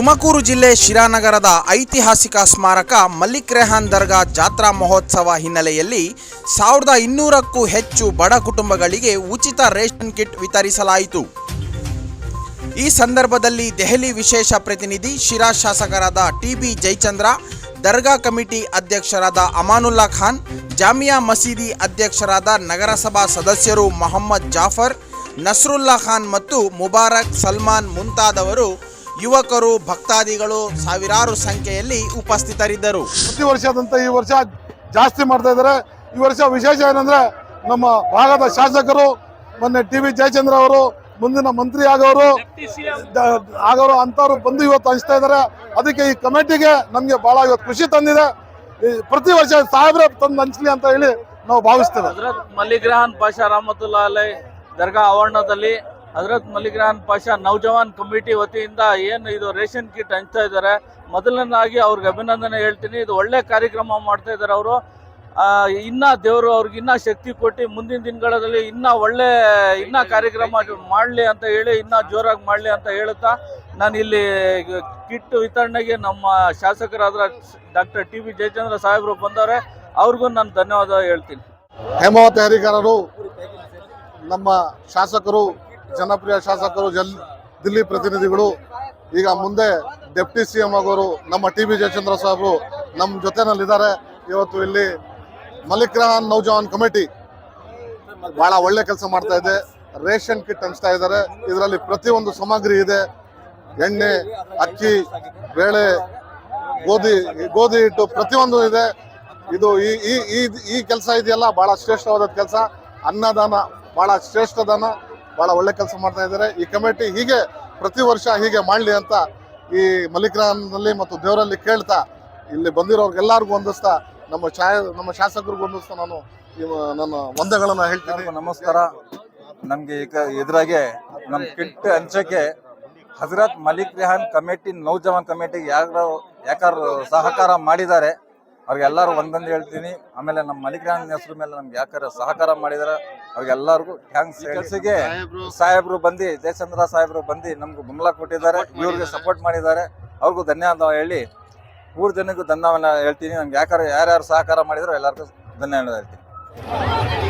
ತುಮಕೂರು ಜಿಲ್ಲೆ ಶಿರಾನಗರದ ಐತಿಹಾಸಿಕ ಸ್ಮಾರಕ ಮಲ್ಲಿಕ್ ರೆಹಾನ್ ದರ್ಗಾ ಜಾತ್ರಾ ಮಹೋತ್ಸವ ಹಿನ್ನೆಲೆಯಲ್ಲಿ ಸಾವಿರದ ಇನ್ನೂರಕ್ಕೂ ಹೆಚ್ಚು ಬಡ ಕುಟುಂಬಗಳಿಗೆ ಉಚಿತ ರೇಷನ್ ಕಿಟ್ ವಿತರಿಸಲಾಯಿತು. ಈ ಸಂದರ್ಭದಲ್ಲಿ ದೆಹಲಿ ವಿಶೇಷ ಪ್ರತಿನಿಧಿ ಶಿರಾ ಶಾಸಕರಾದ ಟಿಬಿ ಜಯಚಂದ್ರ ದರ್ಗಾ ಕಮಿಟಿ ಅಧ್ಯಕ್ಷರಾದ ಅಮಾನುಲ್ಲಾ ಖಾನ್, ಜಾಮಿಯಾ ಮಸೀದಿ ಅಧ್ಯಕ್ಷರಾದ ನಗರಸಭಾ ಸದಸ್ಯರು ಮೊಹಮ್ಮದ್ ಜಾಫರ್, ನಸ್ರುಲ್ಲಾ ಖಾನ್ ಮತ್ತು ಮುಬಾರಕ್, ಸಲ್ಮಾನ್ ಮುಂತಾದವರು ಯುವಕರು ಭಕ್ತಾದಿಗಳು ಸಾವಿರಾರು ಸಂಖ್ಯೆಯಲ್ಲಿ ಉಪಸ್ಥಿತರಿದ್ದರು. ಪ್ರತಿ ವರ್ಷದಂತ ಈ ವರ್ಷ ಜಾಸ್ತಿ ಮಾಡ್ತಾ ಇದ್ದಾರೆ. ಈ ವರ್ಷ ವಿಶೇಷ ಏನಂದ್ರೆ ನಮ್ಮ ಭಾಗದ ಶಾಸಕರು ಮೊನ್ನೆ ಟಿ ವಿ ಜಯಚಂದ್ರ ಅವರು ಮುಂದಿನ ಮಂತ್ರಿ ಆಗೋರು ಆಗೋರು ಅಂತವ್ರು ಬಂದು ಇವತ್ತು ಹಂಚ್ತಾ ಇದ್ದಾರೆ. ಅದಕ್ಕೆ ಈ ಕಮಿಟಿಗೆ ನಮ್ಗೆ ಬಹಳ ಇವತ್ತು ಖುಷಿ ತಂದಿದೆ. ಈ ಪ್ರತಿ ವರ್ಷ ಸಾವಿರ ತಂದು ಹಂಚ್ಲಿ ಅಂತ ಹೇಳಿ ನಾವು ಭಾವಿಸ್ತೇವೆ. ಮಲ್ಲಿಗ್ರಹನ್ ಪಾಷಾ ರಹಮತುಲ್ಲಾ ಅಲೈ ದರ್ಗಾ ಆವರಣದಲ್ಲಿ ಹಜರತ್ ಮಲಿಗ್ರಹನ್ ಪಾಷಾ ನೌಜವಾನ್ ಕಮಿಟಿ ವತಿಯಿಂದ ಏನು ಇದು ರೇಷನ್ ಕಿಟ್ ಹಂಚ್ತಾ ಇದ್ದಾರೆ ಮೊದಲನೇದಾಗಿ ಅವ್ರಿಗೆ ಅಭಿನಂದನೆ ಹೇಳ್ತೀನಿ. ಇದು ಒಳ್ಳೆ ಕಾರ್ಯಕ್ರಮ ಮಾಡ್ತಾ ಇದ್ದಾರೆ ಅವರು. ಇನ್ನ ದೇವರು ಅವ್ರಿಗೆ ಇನ್ನ ಶಕ್ತಿ ಕೊಟ್ಟು ಮುಂದಿನ ದಿನಗಳಲ್ಲಿ ಇನ್ನ ಒಳ್ಳೆ, ಇನ್ನ ಕಾರ್ಯಕ್ರಮ ಮಾಡಲಿ ಅಂತ ಹೇಳಿ, ಇನ್ನ ಜೋರಾಗಿ ಮಾಡಲಿ ಅಂತ ಹೇಳುತ್ತಾ ನಾನು ಇಲ್ಲಿ ಕಿಟ್ ವಿತರಣೆಗೆ ನಮ್ಮ ಶಾಸಕರಾದ ಡಾಕ್ಟರ್ ಟಿ ವಿ ಜಯಚಂದ್ರ ಸಾಹೇಬರು ಬಂದವರೆ, ಅವ್ರಿಗೂ ನಾನು ಧನ್ಯವಾದ ಹೇಳ್ತೀನಿ. ಹೇಮಾವತಿ ಅಧಿಕಾರರು ನಮ್ಮ ಶಾಸಕರು ಜನಪ್ರಿಯ ಶಾಸಕರು ಜಲ್ ದಿಲ್ಲಿ ಪ್ರತಿನಿಧಿಗಳು, ಈಗ ಮುಂದೆ ಡೆಪ್ಟಿ ಸಿ ಎಂ ಆಗೋರು, ನಮ್ಮ ಟಿ ಬಿ ಜಯಚಂದ್ರ ಸಾಹೇಬರು ನಮ್ಮ ಜೊತೆನಲ್ಲಿದ್ದಾರೆ. ಇವತ್ತು ಇಲ್ಲಿ ಮಲಿಕ್ ರಹಾನ್ ನೌಜವಾನ್ ಕಮಿಟಿ ಬಹಳ ಒಳ್ಳೆ ಕೆಲಸ ಮಾಡ್ತಾ ಇದೆ. ರೇಷನ್ ಕಿಟ್ ಹಂಚ್ತಾ ಇದ್ದಾರೆ. ಇದರಲ್ಲಿ ಪ್ರತಿಯೊಂದು ಸಾಮಗ್ರಿ ಇದೆ. ಎಣ್ಣೆ, ಅಕ್ಕಿ, ಬೇಳೆ, ಗೋಧಿ ಗೋಧಿ ಹಿಟ್ಟು ಪ್ರತಿಯೊಂದು ಇದೆ. ಇದು ಈ ಈ ಈ ಕೆಲಸ ಇದೆಯಲ್ಲ, ಬಹಳ ಶ್ರೇಷ್ಠವಾದ ಕೆಲಸ. ಅನ್ನದಾನ ಬಹಳ ಶ್ರೇಷ್ಠದಾನ ಬಹಳ ಒಳ್ಳೆ ಕೆಲಸ ಮಾಡ್ತಾ ಇದ್ದಾರೆ. ಈ ಕಮಿಟಿ ಹೀಗೆ ಪ್ರತಿ ವರ್ಷ ಹೀಗೆ ಮಾಡಲಿ ಅಂತ ಈ ಮಲ್ಲಿಕರಾಮ್ನಲ್ಲಿ ಮತ್ತು ದೇವರಲ್ಲಿ ಕೇಳ್ತಾ ಇಲ್ಲಿ ಬಂದಿರೋರ್ಗೆಲ್ಲರಿಗೂ ಹೊಂದಿಸ್ತಾ ನಮ್ಮ ಛಾಯ ನಮ್ಮ ಶಾಸಕರಿಗೂ ಹೊಂದಿಸ್ತಾ ನಾನು ನನ್ನ ವಂದಗಳನ್ನು ಹೇಳ್ತೀನಿ. ನಮಸ್ಕಾರ. ನಮಗೆ ಈಗ ಎದುರಾಗೆ ನಮ್ಮ ಕಿಟ್ ಅಂಚಕ್ಕೆ ಹಜರತ್ ಮಲಿಕ್ ರೆಹಾನ್ ಕಮಿಟಿ, ನೌಜವಾನ್ ಕಮಿಟಿಗೆ ಯಾರು ಯಾಕಾರು ಸಹಕಾರ ಮಾಡಿದ್ದಾರೆ. ಅವ್ರಿಗೆಲ್ಲರೂ ಒಂದೊಂದು ಹೇಳ್ತೀನಿ. ಆಮೇಲೆ ನಮ್ಮ ಮಲಿಕ್ ರೆಹಾನ್ ಹೆಸರು ಮೇಲೆ ನಮ್ಗೆ ಯಾಕಾರ ಸಹಕಾರ ಮಾಡಿದಾರೆ ಅವ್ರಿಗೆಲ್ಲರಿಗೂ ಥ್ಯಾಂಕ್ಸ್ ಹೇಳಿಸಿಗೆ ಸಾಹೇಬ್ರು ಬಂದು ಜಯಚಂದ್ರ ಸಾಹೇಬ್ರು ಬಂದು ನಮ್ಗೆ ಬೆಂಬಲ ಕೊಟ್ಟಿದ್ದಾರೆ ಇವ್ರಿಗೆ ಸಪೋರ್ಟ್ ಮಾಡಿದ್ದಾರೆ. ಅವ್ರಿಗೂ ಧನ್ಯವಾದ ಹೇಳಿ ಮೂರು ಜನಕ್ಕೂ ಧನ್ಯವಾದ ಹೇಳ್ತೀನಿ. ನಮ್ಗೆ ಯಾಕಾರ ಯಾರ್ಯಾರು ಸಹಕಾರ ಮಾಡಿದ್ರು ಎಲ್ಲರಿಗೂ ಧನ್ಯವಾದ ಹೇಳ್ತೀನಿ.